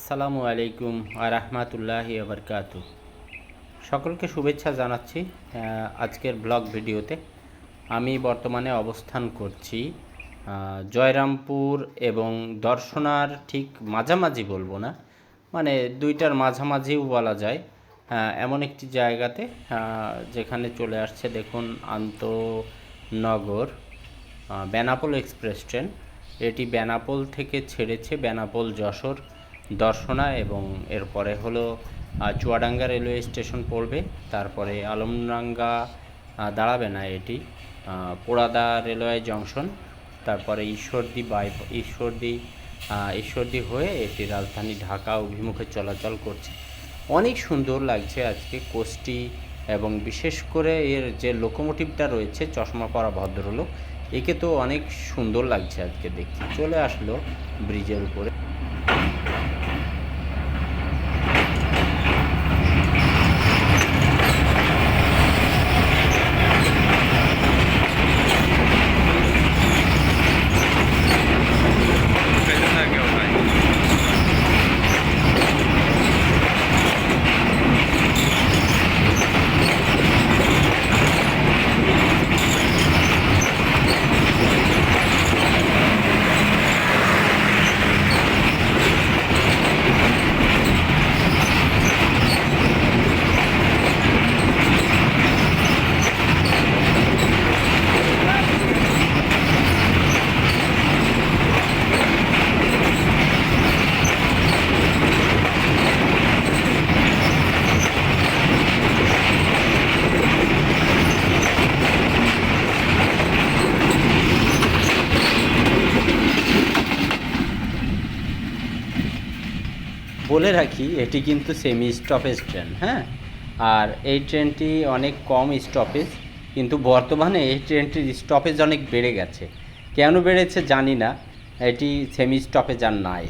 আসসালামু আলাইকুম আরহামাতুল্লাহ আবরকাত সকলকে শুভেচ্ছা জানাচ্ছি আজকের ব্লগ ভিডিওতে। আমি বর্তমানে অবস্থান করছি জয়রামপুর এবং দর্শনার ঠিক মাঝামাঝি বলব না মানে দুইটার মাঝামাঝিও বলা যায় এমন একটি জায়গাতে যেখানে চলে আসছে দেখুন আন্তনগর বেনাপোল এক্সপ্রেস ট্রেন। এটি বেনাপোল থেকে ছেড়েছে বেনাপোল যশোর দর্শনা এবং এরপরে হলো চুয়াডাঙ্গা রেলওয়ে স্টেশন পড়বে, তারপরে আলমডাঙ্গা দাঁড়াবে না এটি পোড়াদা রেলওয়ে জংশন, তারপরে ঈশ্বরদী বাই, ঈশ্বরদী ঈশ্বরদী হয়ে এটি রাজধানী ঢাকা অভিমুখে চলাচল করছে। অনেক সুন্দর লাগছে আজকে কোচটি এবং বিশেষ করে এর যে লোকোমোটিভটা রয়েছে, চশমা পরা ভদ্রলোক, একে তো অনেক সুন্দর লাগছে আজকে দেখতে। চলে আসলো ব্রিজের উপরে। বলে রাখি, এটি কিন্তু সেমি স্টপেজ ট্রেন হ্যাঁ? আর এই ট্রেনটি অনেক কম স্টপেজ কিন্তু বর্তমানে এই ট্রেনটির স্টপেজ অনেক বেড়ে গেছে। কেন বেড়েছে জানি না, এটি সেমি স্টপেজ আর নাই।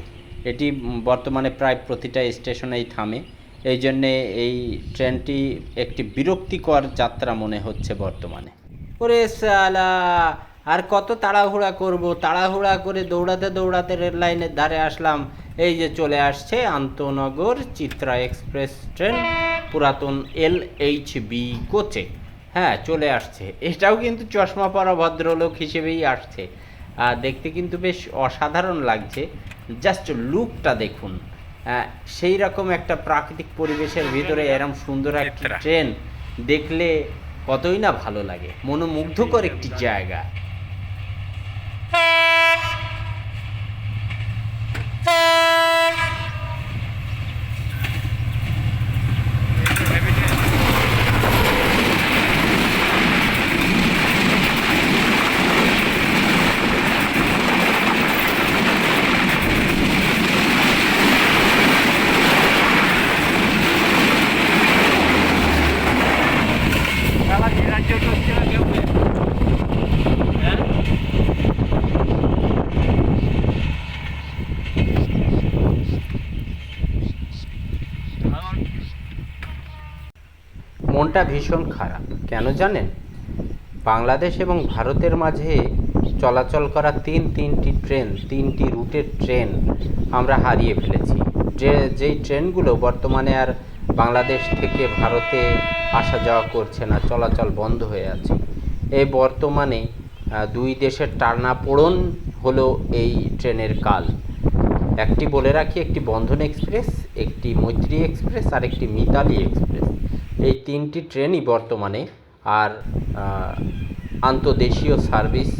এটি বর্তমানে প্রায় প্রতিটা স্টেশনেই থামে। এই জন্যে এই ট্রেনটি একটি বিরক্তিকর যাত্রা মনে হচ্ছে বর্তমানে। ওরে সালা আর কত তাড়াহুড়া করব? তাড়াহুড়া করে দৌড়াতে দৌড়াতে রেল লাইনের ধারে আসলাম। এই যে চলে আসছে আন্তনগর চিত্রা এক্সপ্রেস ট্রেন পুরাতন এল এইচ বি কোচে। হ্যাঁ চলে আসছে। এটাও কিন্তু চশমা পরা ভদ্রলোক হিসেবেই আসছে। আর দেখতে কিন্তু বেশ অসাধারণ লাগছে। জাস্ট লুকটা দেখুন। সেই রকম একটা প্রাকৃতিক পরিবেশের ভিতরে এরম সুন্দর একটা ট্রেন দেখলে কতই না ভালো লাগে। মনোমুগ্ধকর একটি জায়গা শালা নিরাজ্য করছে না কেউ হ্যাঁ? আমার মনটা ভীষণ খারাপ। কেন জানেন? বাংলাদেশ এবং ভারতের মাঝে চলাচল করা তিন তিনটি ট্রেন, তিনটি রুটের ট্রেন আমরা হারিয়ে ফেলেছি। যে, যেই ট্রেনগুলো বর্তমানে আর বাংলাদেশ থেকে ভারতে আসা যাওয়া করছে না, চলাচল বন্ধ হয়ে আছে এই বর্তমানে দুই দেশের টানাপোড়ন হলো এই ট্রেনের কাল। একটি বলে রাখি, একটি বন্ধন এক্সপ্রেস, একটি মৈত্রী এক্সপ্রেস আর একটি মিতালি এক্সপ্রেস। এই তিনটি ট্রেনই বর্তমানে আর আন্তদেশীয় সার্ভিস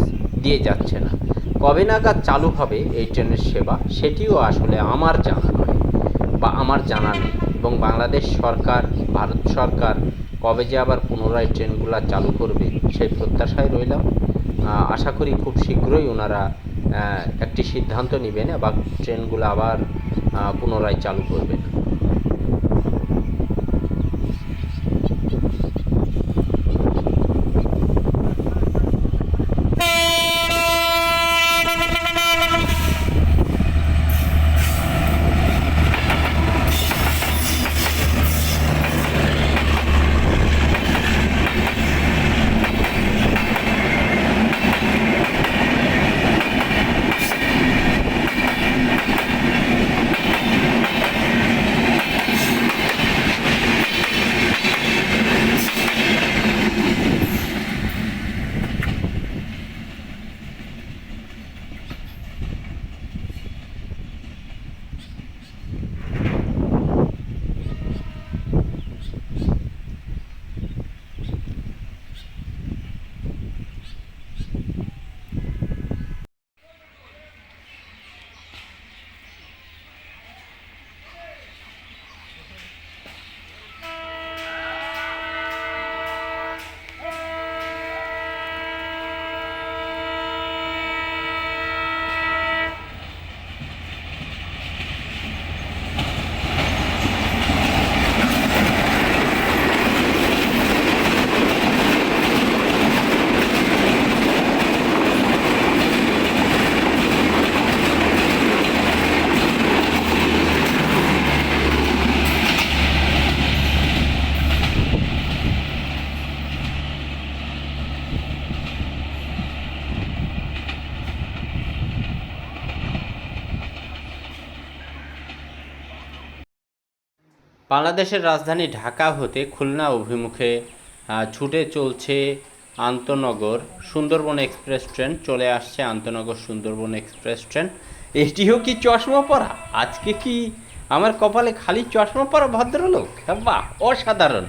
দিয়ে যাচ্ছে না। কবে নাগাদ চালু হবে এই ট্রেনের সেবা সেটিও আসলে আমার জানা নয় বা আমার জানা নেই এবং বাংলাদেশ সরকার, ভারত সরকার কবে যে আবার পুনরায় ট্রেনগুলো চালু করবে সেই প্রত্যাশায় রইলাম। আশা করি খুব শীঘ্রই ওনারা একটি সিদ্ধান্ত নেবেন এবং ট্রেনগুলো আবার পুনরায় চালু করবেন। বাংলাদেশের রাজধানী ঢাকা হতে খুলনা অভিমুখে ছুটে চলছে আন্তনগর সুন্দরবন এক্সপ্রেস ট্রেন। চলে আসছে আন্তনগর সুন্দরবন এক্সপ্রেস ট্রেন। এটিও কি চশমা পরা আজকে কি আমার কপালে খালি চশমা পরা ভদ্রলোক? বাহ অসাধারণ।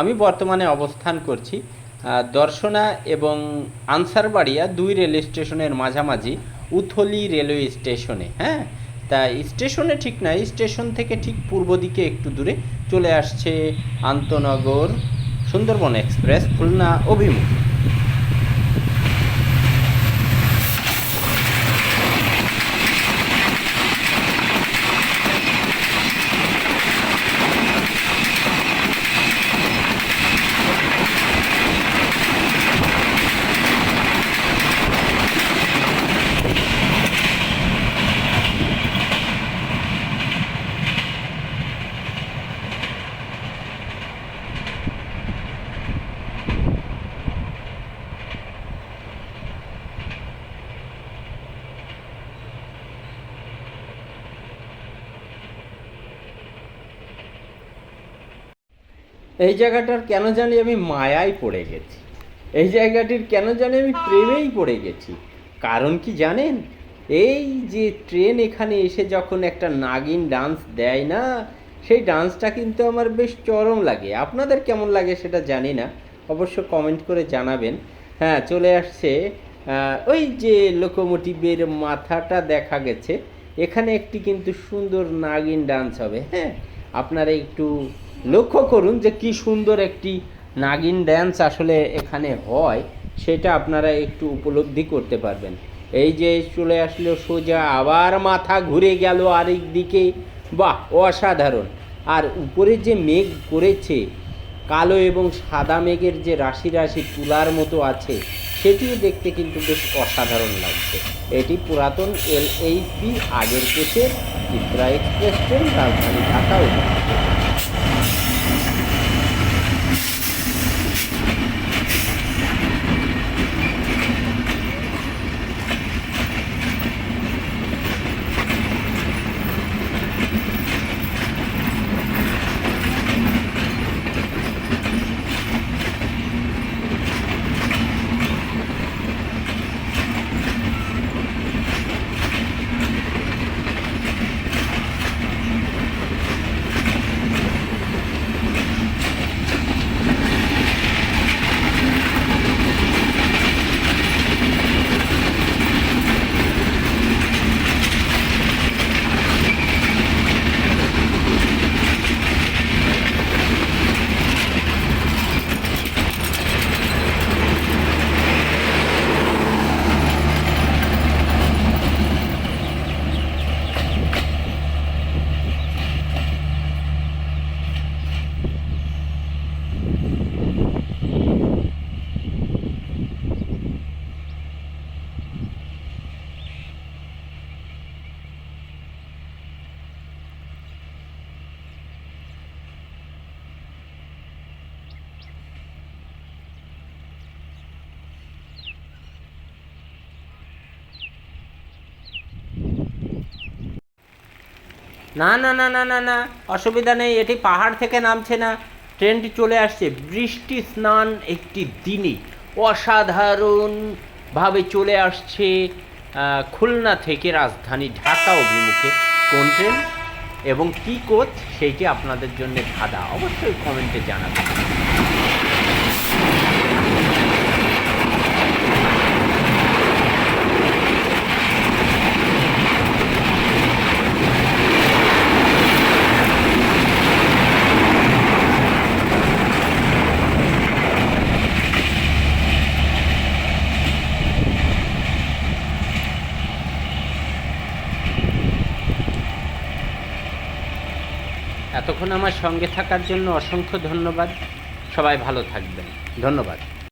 আমি বর্তমানে অবস্থান করছি দর্শনা এবং আনসারবাড়িয়া দুই রেল স্টেশনের মাঝামাঝি উথলি রেলওয়ে স্টেশনে হ্যাঁ? তা স্টেশনে ঠিক না, স্টেশন থেকে ঠিক পূর্ব দিকে একটু দূরে চলে আসছে আন্তনগর সুন্দরবন এক্সপ্রেস, খুলনা অভিমুখ। এই জায়গাটার কেন জানি আমি মায়ায় পড়ে গেছি। এই জায়গাটির কেন জানি আমি প্রেমেই পড়ে গেছি। কারণ কি জানেন? এই যে ট্রেন এখানে এসে যখন একটা নাগিন ডান্স দেয় না, সেই ডান্সটা কিন্তু আমার বেশ চরম লাগে। আপনাদের কেমন লাগে সেটা জানি না। অবশ্য কমেন্ট করে জানাবেন। হ্যাঁ চলে আসছে ওই যে লোকোমোটিভের মাথাটা দেখা গেছে। এখানে একটি কিন্তু সুন্দর নাগিন ডান্স হবে। হ্যাঁ আপনারা একটু লক্ষ্য করুন যে কি সুন্দর একটি নাগিন ড্যান্স আসলে এখানে হয়, সেটা আপনারা একটু উপলব্ধি করতে পারবেন। এই যে চলে আসলো সোজা, আবার মাথা ঘুরে গেল আরেক দিকে। বাহ, অসাধারণ। আর উপরে যে মেঘ করেছে, কালো এবং সাদা মেঘের যে রাশি রাশি তুলার মতো আছে, সেটিও দেখতে কিন্তু বেশ অসাধারণ লাগছে। এটি পুরাতন এল এইচ বি আগের কোচের চিত্রা এক্সপ্রেস ট্রেন, রাজধানী ঢাকা না না না না না না, অসুবিধা নেই, এটি পাহাড় থেকে নামছে না। ট্রেনটি চলে আসছে বৃষ্টি স্নান একটি দিনই অসাধারণভাবে চলে আসছে খুলনা থেকে রাজধানী ঢাকা অভিমুখে। কোন ট্রেন এবং কী কোচ, সেইটি আপনাদের জন্য ধাঁধা অবশ্যই কমেন্টে জানাবেন। আমার সঙ্গে থাকার জন্য অসংখ্য ধন্যবাদ। সবাই ভালো থাকবেন। ধন্যবাদ।